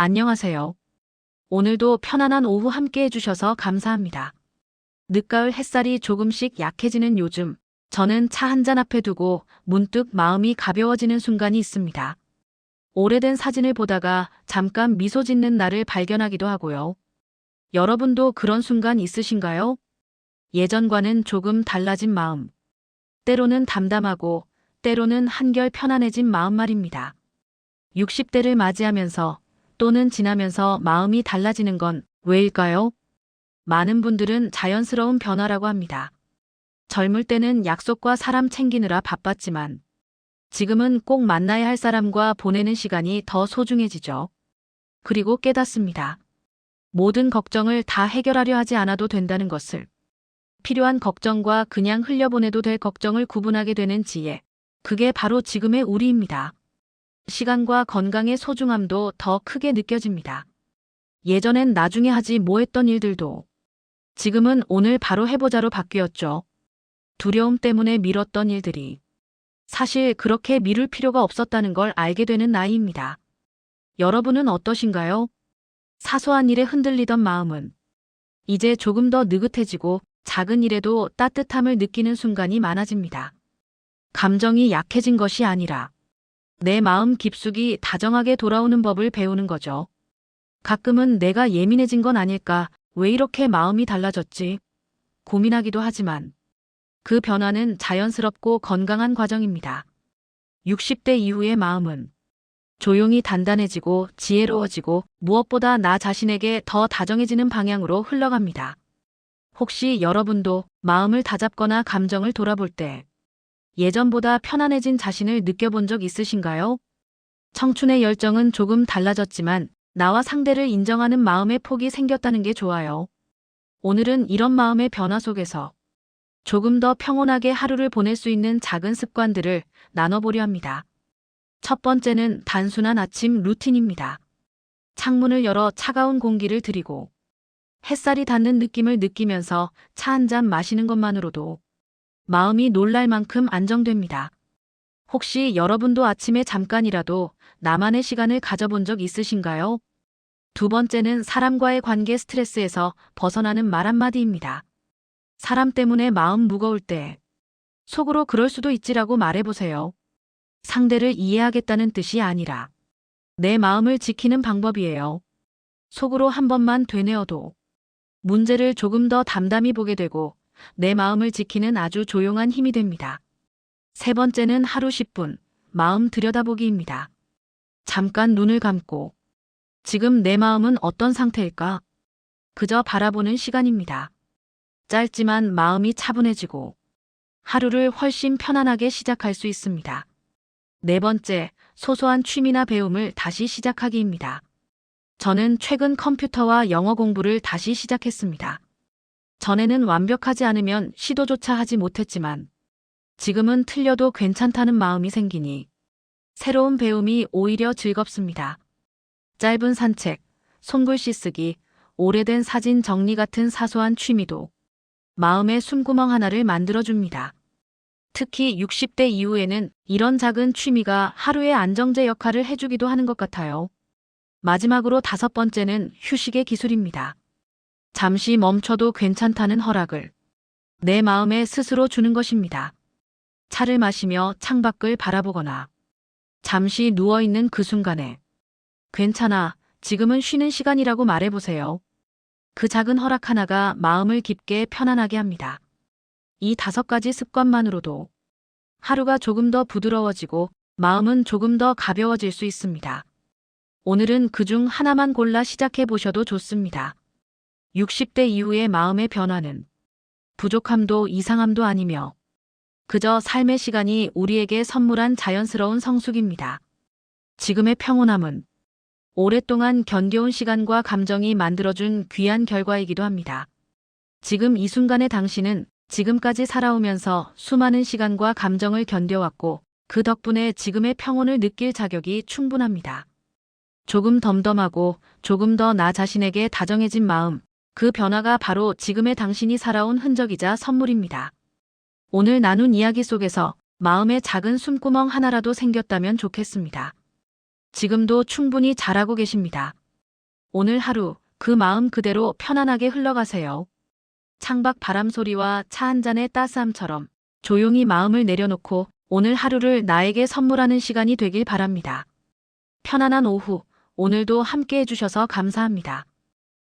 안녕하세요. 오늘도 편안한 오후 함께 해주셔서 감사합니다. 늦가을 햇살이 조금씩 약해지는 요즘, 저는 차 한 잔 앞에 두고 문득 마음이 가벼워지는 순간이 있습니다. 오래된 사진을 보다가 잠깐 미소 짓는 나를 발견하기도 하고요. 여러분도 그런 순간 있으신가요? 예전과는 조금 달라진 마음. 때로는 담담하고, 때로는 한결 편안해진 마음 말입니다. 60대를 맞이하면서 또는 지나면서 마음이 달라지는 건 왜일까요? 많은 분들은 자연스러운 변화라고 합니다. 젊을 때는 약속과 사람 챙기느라 바빴지만 지금은 꼭 만나야 할 사람과 보내는 시간이 더 소중해지죠. 그리고 깨닫습니다. 모든 걱정을 다 해결하려 하지 않아도 된다는 것을. 필요한 걱정과 그냥 흘려보내도 될 걱정을 구분하게 되는 지혜. 그게 바로 지금의 우리입니다. 시간과 건강의 소중함도 더 크게 느껴집니다. 예전엔 나중에 하지 뭐 했던 일들도 지금은 오늘 바로 해보자로 바뀌었죠. 두려움 때문에 미뤘던 일들이 사실 그렇게 미룰 필요가 없었다는 걸 알게 되는 나이입니다. 여러분은 어떠신가요? 사소한 일에 흔들리던 마음은 이제 조금 더 느긋해지고 작은 일에도 따뜻함을 느끼는 순간이 많아집니다. 감정이 약해진 것이 아니라 내 마음 깊숙이 다정하게 돌아오는 법을 배우는 거죠. 가끔은 내가 예민해진 건 아닐까, 왜 이렇게 마음이 달라졌지? 고민하기도 하지만 그 변화는 자연스럽고 건강한 과정입니다. 60대 이후의 마음은 조용히 단단해지고 지혜로워지고 무엇보다 나 자신에게 더 다정해지는 방향으로 흘러갑니다. 혹시 여러분도 마음을 다잡거나 감정을 돌아볼 때 예전보다 편안해진 자신을 느껴본 적 있으신가요? 청춘의 열정은 조금 달라졌지만 나와 상대를 인정하는 마음의 폭이 생겼다는 게 좋아요. 오늘은 이런 마음의 변화 속에서 조금 더 평온하게 하루를 보낼 수 있는 작은 습관들을 나눠보려 합니다. 첫 번째는 단순한 아침 루틴입니다. 창문을 열어 차가운 공기를 들이고 햇살이 닿는 느낌을 느끼면서 차 한 잔 마시는 것만으로도 마음이 놀랄 만큼 안정됩니다. 혹시 여러분도 아침에 잠깐이라도 나만의 시간을 가져본 적 있으신가요? 두 번째는 사람과의 관계 스트레스에서 벗어나는 말 한마디입니다. 사람 때문에 마음 무거울 때 속으로 그럴 수도 있지라고 말해보세요. 상대를 이해하겠다는 뜻이 아니라 내 마음을 지키는 방법이에요. 속으로 한 번만 되뇌어도 문제를 조금 더 담담히 보게 되고 내 마음을 지키는 아주 조용한 힘이 됩니다. 세 번째는 하루 10분 마음 들여다보기입니다. 잠깐 눈을 감고 지금 내 마음은 어떤 상태일까? 그저 바라보는 시간입니다. 짧지만 마음이 차분해지고 하루를 훨씬 편안하게 시작할 수 있습니다. 네 번째, 소소한 취미나 배움을 다시 시작하기입니다. 저는 최근 컴퓨터와 영어 공부를 다시 시작했습니다. 전에는 완벽하지 않으면 시도조차 하지 못했지만 지금은 틀려도 괜찮다는 마음이 생기니 새로운 배움이 오히려 즐겁습니다. 짧은 산책, 손글씨 쓰기, 오래된 사진 정리 같은 사소한 취미도 마음의 숨구멍 하나를 만들어줍니다. 특히 60대 이후에는 이런 작은 취미가 하루의 안정제 역할을 해주기도 하는 것 같아요. 마지막으로 다섯 번째는 휴식의 기술입니다. 잠시 멈춰도 괜찮다는 허락을 내 마음에 스스로 주는 것입니다. 차를 마시며 창밖을 바라보거나 잠시 누워있는 그 순간에 괜찮아, 지금은 쉬는 시간이라고 말해보세요. 그 작은 허락 하나가 마음을 깊게 편안하게 합니다. 이 다섯 가지 습관만으로도 하루가 조금 더 부드러워지고 마음은 조금 더 가벼워질 수 있습니다. 오늘은 그 중 하나만 골라 시작해 보셔도 좋습니다. 60대 이후의 마음의 변화는 부족함도 이상함도 아니며 그저 삶의 시간이 우리에게 선물한 자연스러운 성숙입니다. 지금의 평온함은 오랫동안 견뎌온 시간과 감정이 만들어준 귀한 결과이기도 합니다. 지금 이 순간의 당신은 지금까지 살아오면서 수많은 시간과 감정을 견뎌왔고 그 덕분에 지금의 평온을 느낄 자격이 충분합니다. 조금 덤덤하고 조금 더 나 자신에게 다정해진 마음, 그 변화가 바로 지금의 당신이 살아온 흔적이자 선물입니다. 오늘 나눈 이야기 속에서 마음의 작은 숨구멍 하나라도 생겼다면 좋겠습니다. 지금도 충분히 잘하고 계십니다. 오늘 하루 그 마음 그대로 편안하게 흘러가세요. 창밖 바람 소리와 차 한 잔의 따스함처럼 조용히 마음을 내려놓고 오늘 하루를 나에게 선물하는 시간이 되길 바랍니다. 편안한 오후, 오늘도 함께 해주셔서 감사합니다.